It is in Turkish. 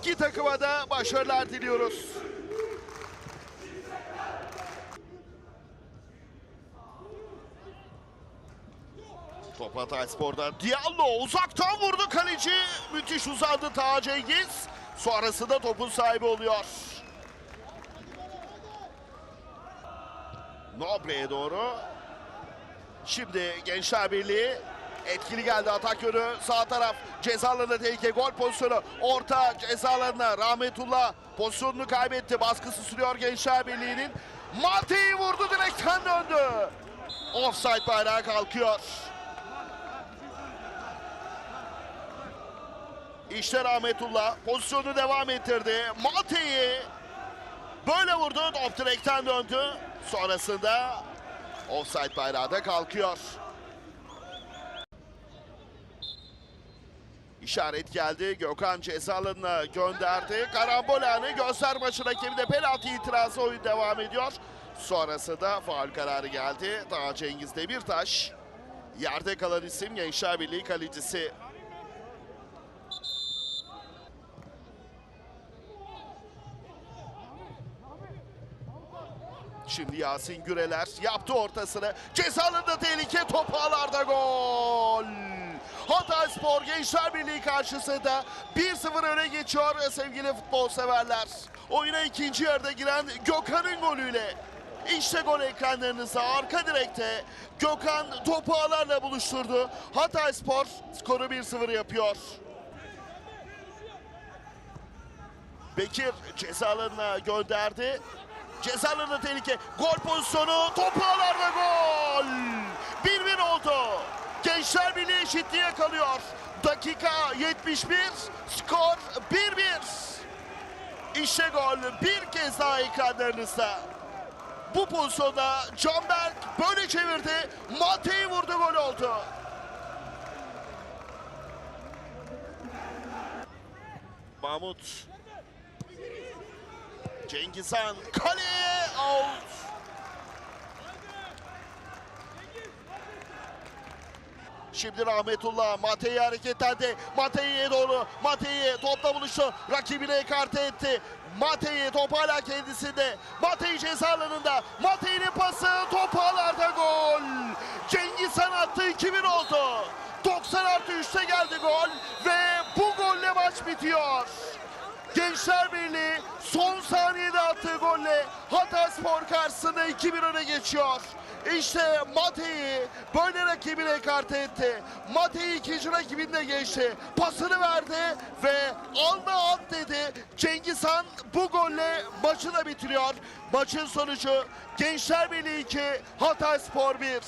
İki takıma da başarılar diliyoruz. Top Hatay Spor'dan Diallo uzaktan vurdu kaleci. Müthiş uzandı Taha Cengiz. Sonrasında topun sahibi oluyor. Nobre'ye doğru. Şimdi Gençler Birliği etkili geldi atak yönü. Sağ taraf ceza alanına tehlike gol pozisyonu. Orta ceza alanına Rahmetullah pozisyonunu kaybetti. Baskısı sürüyor Gençler Birliği'nin. Mate'yi vurdu direkten döndü. Offside bayrağı kalkıyor. İşte Rahmetullah pozisyonu devam ettirdi. Mate'yi böyle vurdu. Top direkten döndü. Sonrasında offside bayrağı da kalkıyor. İşaret geldi. Gökhan ceza gönderdi. Karambol anı göster maçı rakibinde penaltı itirazı oyun devam ediyor. Sonrasında faul kararı geldi. Daha Cengiz Demirtaş. Yerde kalan isim Gençler Birliği kalecisi. Şimdi Yasin Güreler yaptı ortasını. Ceza alanında tehlike top ağlarda gol. Hatay Spor Gençler Birliği karşısında 1-0 öne geçiyor sevgili futbol severler. Oyuna ikinci yarıda giren Gökhan'ın golüyle. İşte gol ekranlarınızda arka direkte Gökhan topu ağlarla buluşturdu. Hatay Spor skoru 1-0 yapıyor. Bekir ceza alanına gönderdi. Ceza alanı tehlike. Gol pozisyonu. Topu ağlarda gol. 1-1 oldu. Gençler Birliği eşitliğe yakalıyor. Dakika 71. Skor 1-1. İşte gol bir kez daha ekranlarınızda. Bu pozisyonda Canberk böyle çevirdi. Mate'yi vurdu gol oldu. Mahmut Cengiz Han kaleye out. Şimdi Rahmetullah Mate'yi hareketlendi. Mate'ye doğru. Mate'yi topla buluştu. Rakibine ekarte etti. Mate'yi top hala kendisinde. Mate'yi ceza alanında. Mate'nin pası top ağlarda gol. Cengiz Han attı 2-1 oldu. 90 artı 3'te geldi gol ve bu golle maç bitiyor. Gençler Birliği son saniyede attığı golle Hatay Spor karşısında 2-1 öne geçiyor. İşte Mate'yi böyle rakibine ekarte etti. Mate'yi ikinci rakibinde geçti. Pasını verdi ve aldı at dedi. Cengiz Han bu golle maçı da bitiriyor. Maçın sonucu Gençler Birliği 2, Hatay Spor 1.